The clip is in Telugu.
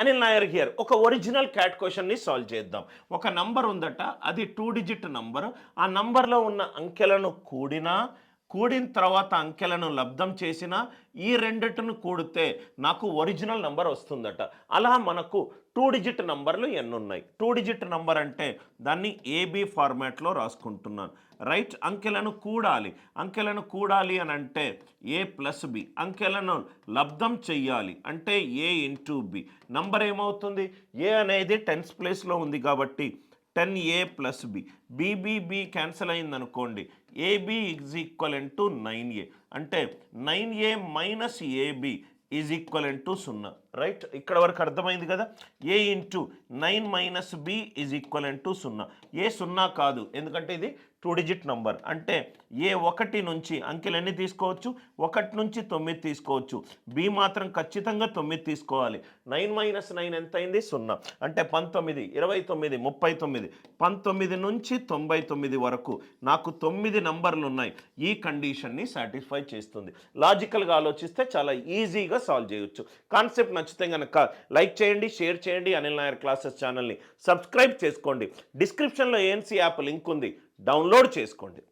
అనిల్ నాయర్ హియర్ ఒక ఒరిజినల్ క్యాట్ క్వశ్చన్ని సాల్వ్ చేద్దాం. ఒక నంబర్ ఉందట అది టూ డిజిట్ నంబర్ ఆ నంబర్లో ఉన్న అంకెలను కూడినా కూడిన తర్వాత అంకెలను లబ్ధం చేసిన ఈ రెండిటిని కూడితే నాకు ఒరిజినల్ నంబర్ వస్తుందట. అలా మనకు టూ డిజిట్ నంబర్లు ఎన్నున్నాయి. టూ డిజిట్ నంబర్ అంటే దాన్ని ఏబి ఫార్మాట్లో రాసుకుంటున్నాను. రైట్ అంకెలను కూడాలి. అంకెలను కూడాలి అని అంటే ఏ ప్లస్ బి అంకెలను లబ్ధం చెయ్యాలి అంటే ఏ ఇంటూ బి నంబర్ ఏమవుతుంది? ఏ అనేది టెన్స్ ప్లేస్లో ఉంది కాబట్టి ten A plus B. B B B cancel అయింది అనుకోండి AB is equivalent to nine A. అంటే nine A minus AB is equal to సున్నా. రైట్? ఇక్కడ వరకు అర్థమైంది కదా? A into nine minus B is equal to సున్నా. ఏ సున్నా కాదు. ఎందుకంటే ఇది టూ డిజిట్ నంబర్. అంటే ఏ ఒకటి నుంచి అంకెలు ఎన్ని తీసుకోవచ్చు? ఒకటి నుంచి తొమ్మిది తీసుకోవచ్చు. బి మాత్రం ఖచ్చితంగా తొమ్మిది తీసుకోవాలి. నైన్ మైనస్ నైన్ ఎంత అయింది సున్నా. అంటే పంతొమ్మిది ఇరవై తొమ్మిది ముప్పై తొమ్మిది. పంతొమ్మిది నుంచి తొంభై తొమ్మిది వరకు నాకు తొమ్మిది నంబర్లు ఉన్నాయి. ఈ కండిషన్ని సాటిస్ఫై చేస్తుంది. లాజికల్గా ఆలోచిస్తే చాలా ఈజీగా సాల్వ్ చేయొచ్చు. కాన్సెప్ట్ నచ్చితే కనుక లైక్ చేయండి షేర్ చేయండి. అనిల్ నాయర్ క్లాసెస్ ఛానల్ని సబ్స్క్రైబ్ చేసుకోండి. డిస్క్రిప్షన్లో ఏఎన్సీ యాప్ లింక్ ఉంది? డౌన్లోడ్ చేసుకోండి.